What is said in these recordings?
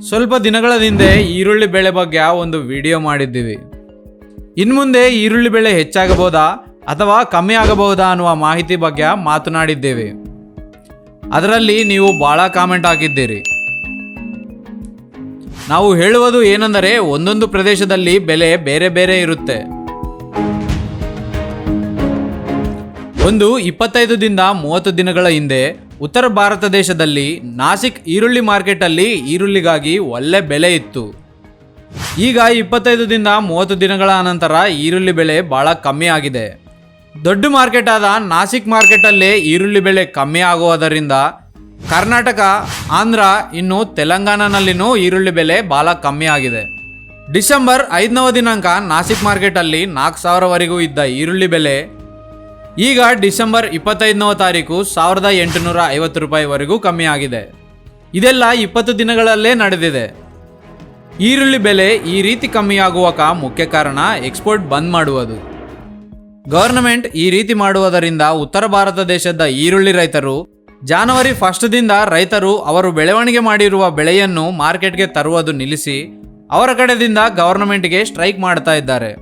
ಸ್ವಲ್ಪ ದಿನಗಳ ಹಿಂದೆ ಈರುಳ್ಳಿ ಬೆಳೆ ಬಗ್ಗೆ ಒಂದು ವಿಡಿಯೋ ಮಾಡಿದ್ದೀವಿ. ಇನ್ಮುಂದೆ ಈರುಳ್ಳಿ ಬೆಳೆ ಹೆಚ್ಚಾಗಬಹುದಾ ಅಥವಾ ಕಮ್ಮಿ ಆಗಬಹುದಾ ಅನ್ನುವ ಮಾಹಿತಿ ಬಗ್ಗೆ ಮಾತನಾಡಿದ್ದೇವೆ. ಅದರಲ್ಲಿ ನೀವು ಭಾಳ ಕಾಮೆಂಟ್ ಹಾಕಿದ್ದೀರಿ. ನಾವು ಹೇಳುವುದು ಏನೆಂದರೆ ಒಂದೊಂದು ಪ್ರದೇಶದಲ್ಲಿ ಬೆಲೆ ಬೇರೆ ಬೇರೆ ಇರುತ್ತೆ. ಒಂದು ಇಪ್ಪತ್ತೈದು ದಿಂದ ಮೂವತ್ತು ದಿನಗಳ ಹಿಂದೆ ಉತ್ತರ ಭಾರತ ದೇಶದಲ್ಲಿ ನಾಸಿಕ್ ಈರುಳ್ಳಿ ಮಾರ್ಕೆಟಲ್ಲಿ ಈರುಳ್ಳಿಗಾಗಿ ಒಳ್ಳೆ ಬೆಲೆ ಇತ್ತು. ಈಗ ಇಪ್ಪತ್ತೈದು ದಿಂದ ಮೂವತ್ತು ದಿನಗಳ ನಂತರ ಈರುಳ್ಳಿ ಬೆಲೆ ಬಹಳ ಕಮ್ಮಿ ಆಗಿದೆ. ದೊಡ್ಡ ಮಾರ್ಕೆಟ್ ಆದ ನಾಸಿಕ್ ಮಾರ್ಕೆಟಲ್ಲೇ ಈರುಳ್ಳಿ ಬೆಲೆ ಕಮ್ಮಿ ಆಗುವುದರಿಂದ ಕರ್ನಾಟಕ, ಆಂಧ್ರ, ಇನ್ನು ತೆಲಂಗಾಣನಲ್ಲಿನೂ ಈರುಳ್ಳಿ ಬೆಲೆ ಬಹಳ ಕಮ್ಮಿ ಆಗಿದೆ. ಡಿಸೆಂಬರ್ ಐದನವ ದಿನಾಂಕ ನಾಸಿಕ್ ಮಾರ್ಕೆಟಲ್ಲಿ ನಾಲ್ಕು ಸಾವಿರವರೆಗೂ ಇದ್ದ ಈರುಳ್ಳಿ ಬೆಲೆ ಈಗ ಡಿಸೆಂಬರ್ ಇಪ್ಪತ್ತೈದನೇ ತಾರೀಕು ಸಾವಿರದ ಎಂಟುನೂರ ಐವತ್ತು ರೂಪಾಯಿವರೆಗೂ ಕಮ್ಮಿ ಆಗಿದೆ ಇದೆಲ್ಲ ಇಪ್ಪತ್ತು ದಿನಗಳಲ್ಲೇ ನಡೆದಿದೆ. ಈರುಳ್ಳಿ ಬೆಲೆ ಈ ರೀತಿ ಕಮ್ಮಿಯಾಗುವಕ ಮುಖ್ಯ ಕಾರಣ ಎಕ್ಸ್ಪೋರ್ಟ್ ಬಂದ್ ಮಾಡುವುದು. ಗವರ್ನಮೆಂಟ್ ಈ ರೀತಿ ಮಾಡುವುದರಿಂದ ಉತ್ತರ ಭಾರತ ದೇಶದ ಈರುಳ್ಳಿ ರೈತರು, ಜಾನವರಿ ಫಸ್ಟ್ ದಿಂದ ರೈತರು ಅವರು ಬೆಳವಣಿಗೆ ಮಾಡಿರುವ ಬೆಳೆಯನ್ನು ಮಾರ್ಕೆಟ್ಗೆ ತರುವುದು ನಿಲ್ಲಿಸಿ ಅವರ ಕಡೆದಿಂದ ಗವರ್ನಮೆಂಟ್ಗೆ ಸ್ಟ್ರೈಕ್ ಮಾಡ್ತಾ ಇದ್ದಾರೆ.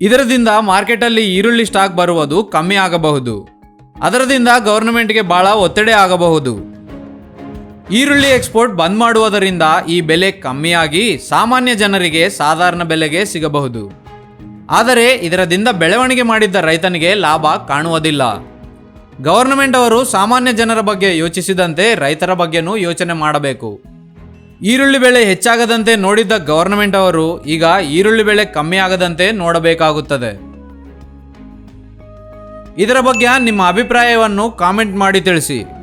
ಇದರದಿಂದ ಮಾರ್ಕೆಟಲ್ಲಿ ಈರುಳ್ಳಿ ಸ್ಟಾಕ್ ಬರುವುದು ಕಮ್ಮಿ ಆಗಬಹುದು. ಅದರದಿಂದ ಗವರ್ನಮೆಂಟ್ಗೆ ಬಹಳ ಒತ್ತಡ ಆಗಬಹುದು. ಈರುಳ್ಳಿ ಎಕ್ಸ್ಪೋರ್ಟ್ ಬಂದ್ ಮಾಡುವುದರಿಂದ ಈ ಬೆಲೆ ಕಮ್ಮಿಯಾಗಿ ಸಾಮಾನ್ಯ ಜನರಿಗೆ ಸಾಧಾರಣ ಬೆಲೆಗೆ ಸಿಗಬಹುದು. ಆದರೆ ಇದರದಿಂದ ಬೆಳವಣಿಗೆ ಮಾಡಿದ್ದ ರೈತನಿಗೆ ಲಾಭ ಕಾಣುವುದಿಲ್ಲ. ಗವರ್ನಮೆಂಟ್ ಅವರು ಸಾಮಾನ್ಯ ಜನರ ಬಗ್ಗೆ ಯೋಚಿಸಿದಂತೆ ರೈತರ ಬಗ್ಗೆನೂ ಯೋಚನೆ ಮಾಡಬೇಕು. ಈರುಳ್ಳಿ ಬೆಳೆ ಹೆಚ್ಚಾಗದಂತೆ ನೋಡಿದ್ದ ಗವರ್ನಮೆಂಟ್ ಅವರು ಈಗ ಈರುಳ್ಳಿ ಬೆಳೆ ಕಮ್ಮಿ ಆಗದಂತೆ ನೋಡಬೇಕಾಗುತ್ತದೆ. ಇದರ ಬಗ್ಗೆ ನಿಮ್ಮ ಅಭಿಪ್ರಾಯವನ್ನು ಕಾಮೆಂಟ್ ಮಾಡಿ ತಿಳಿಸಿ.